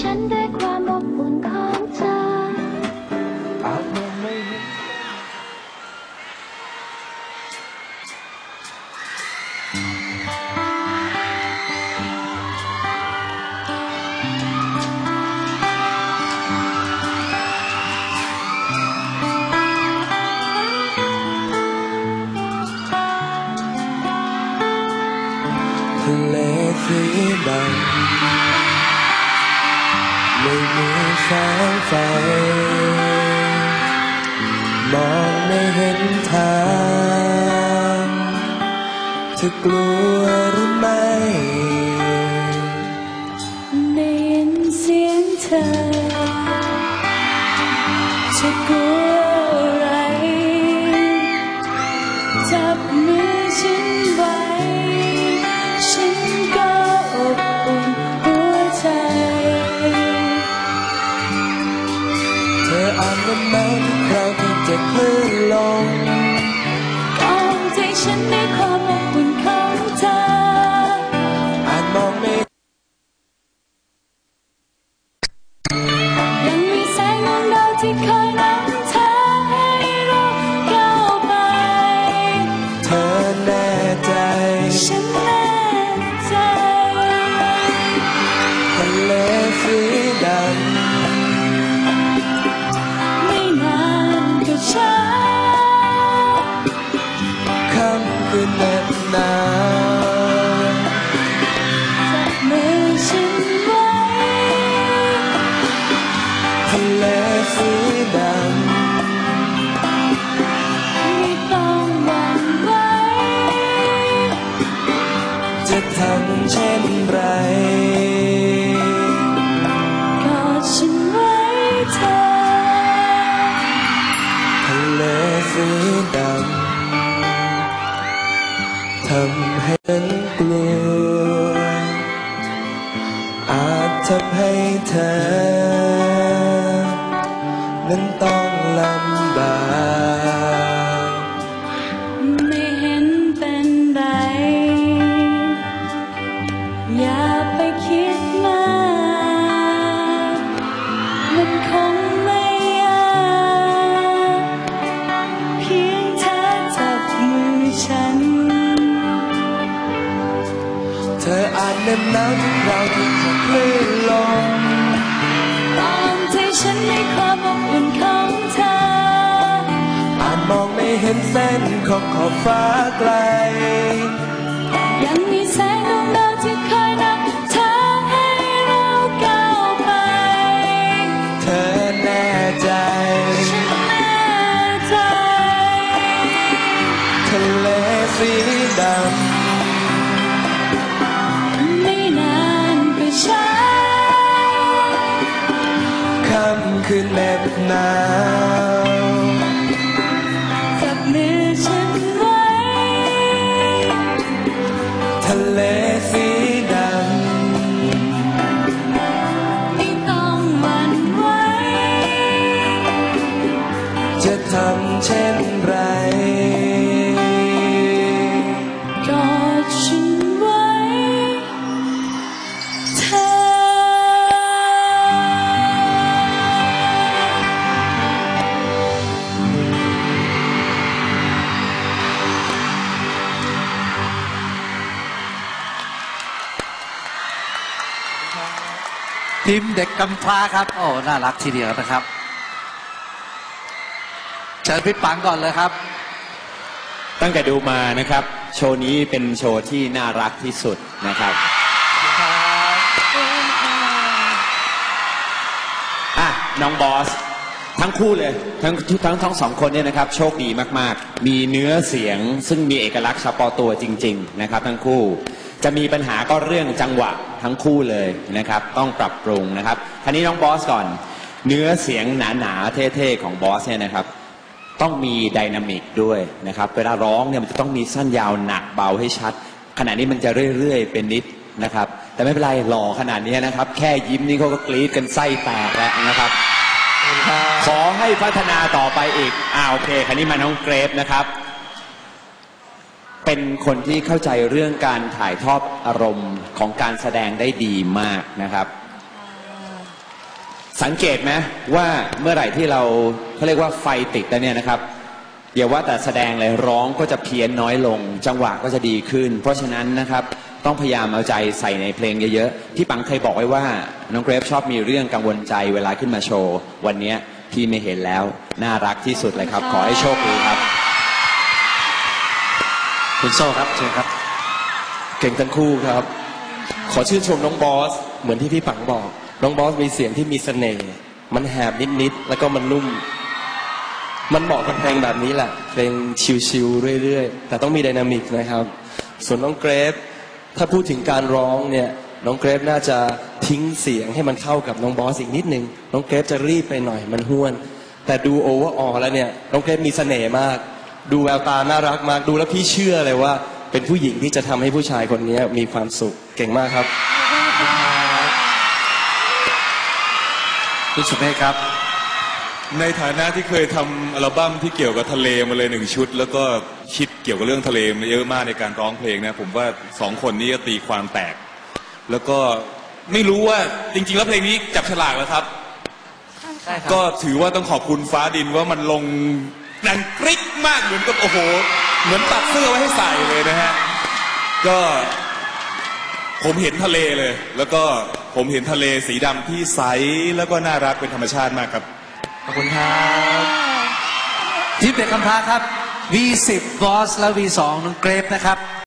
ฉันด้วยความอบอุ่นของเธออาจมองไม่เห็นทะเลสีดำ ไม่มีแสงไฟ มองไม่เห็นทางเธอกลัว จ็บคลื่นลงกองใจฉันในความอบอุ่นของเธออ่านมองไม่ยังมีแสงดวงดาวที่คอย บหนาจับมือฉันไว้ทะเลสีดำไม่ต้องหวั่นไหวำจะทำเช่นไรกอดฉันไว้เธอทะเลสีดำำให้ฉันกลัว อาจทำให้เธอนั้นต้อง เธออาจเหน็บหนาวทุกคราที่จะคลื่นลมตามใจฉันในความอบอุ่นของเธอ อาจมองไม่เห็นเส้นของขอบฟ้าไกล ยังมีแสงดวงดาวที่คอยนำทางให้เราก้าวไป เธอแน่ใจ ฉันแน่ใจ ทะเลสีดไคืนเหน็บหนาวจับมือฉันไว้ทะเลสีดำไม่ต้องมั่นไว้ จะทำเช่น ทีมเด็กกำพร้าครับ โอ้ น่ารักทีเดียวนะครับ เชิญพี่ปังก่อนเลยครับ ตั้งแต่ดูมานะครับ โชว์นี้เป็นโชว์ที่น่ารักที่สุดนะครับอะน้องบอส ทั้งคู่เลย ทั้งทั้งทั้งสองคนเนี่ยนะครับ โชคดีมาก ๆ มีเนื้อเสียงซึ่งมีเอกลักษณ์เฉพาะตัวจริง ๆ นะครับ ทั้งคู่ จะมีปัญหาก็เรื่องจังหวะทั้งคู่เลยนะครับ ต้องปรับปรุงนะครับทีนี้น้องบอสก่อน เนื้อเสียงหนาๆเท่ๆของบอสเนี่ยนะครับ ต้องมีไดนามิกด้วยนะครับ เวลาร้องเนี่ยมันจะต้องมีสั้นยาวหนักเบาให้ชัด ขณะนี้มันจะเรื่อยๆ เป็นนิดนะครับ แต่ไม่เป็นไรหล่อขนาดนี้นะครับ แค่ยิ้มนี่เขาก็กรี๊ดกันไส้แตกแล้วนะครับ ขอให้พัฒนาต่อไปอีกอ่าโอเคคันนี้มาน้องเกรฟนะครับ เป็นคนที่เข้าใจเรื่องการถ่ายทอดอารมณ์ของการแสดงได้ดีมากนะครับ สังเกตไหมว่าเมื่อไหร่ที่เราเขาเรียกว่าไฟติดแล้วเนี่ยนะครับอย่าว่าแต่แสดงเลยร้องก็จะเพี้ยนน้อยลง จังหวะก็จะดีขึ้น เพราะฉะนั้นนะครับต้องพยายามเอาใจใส่ในเพลงเยอะๆที่ปังเคยบอกไว้ว่า น้องเกรฟชอบมีเรื่องกังวลใจเวลาขึ้นมาโชว์ วันนี้พี่ไม่เห็นแล้ว น่ารักที่สุดเลยครับ ขอให้โชคดีครับ คุณโซ่ครับเชิญครับ เก่งทั้งคู่ครับ ขอชื่นชมน้องบอส เหมือนที่พี่ปังบอก น้องบอสมีเสียงที่มีเสน่ห์มันแหบนิดๆแล้วก็มันนุ่ม มันเหมาะกับเพลงแบบนี้แหละเพลงชิลๆเรื่อยๆ แต่ต้องมีไดนามิกนะครับ ส่วนน้องเกรฟถ้าพูดถึงการร้องเนี่ยน้องเกรฟน่าจะทิ้งเสียงให้มันเข้ากับน้องบอสอีกนิดนึงน้องเกรฟจะรีบไปหน่อยมันห้วน แต่ดูโอเวอร์ออแล้วเนี่ยน้องเกรฟมีเสน่ห์มาก ดูแววตาน่ารักมากดูแล้วพี่เชื่อเลยว่า เป็นผู้หญิงที่จะทำให้ผู้ชายคนนี้มีความสุขเก่งมากครับ คุณสุเมฆครับ ในฐานะที่เคยทำอัลบั้มที่เกี่ยวกับทะเลมาเลยหนึ่งชุด แล้วก็คิดเกี่ยวกับเรื่องทะเลมาเยอะมากในการร้องเพลงนะผมว่าสองคนนี้จะตีความแตก แล้วก็ไม่รู้ว่าจริง ๆ แล้วเพลงนี้จับฉลากแล้วครับใช่ครับก็ถือว่าต้องขอบคุณฟ้าดินว่ามันลง ดังกริ๊กมากเหมือนกับโอ้โห เหมือนตัดเสื้อไว้ให้ใส่เลยนะฮะ ก็ผมเห็นทะเลเลย แล้วก็ผมเห็นทะเลสีดำที่ใสแล้วก็น่ารักเป็นธรรมชาติมากครับ ขอบคุณครับทีมเด็กคำพร้าครับ V10 Boss และ V2 น้องเกรฟนะครับ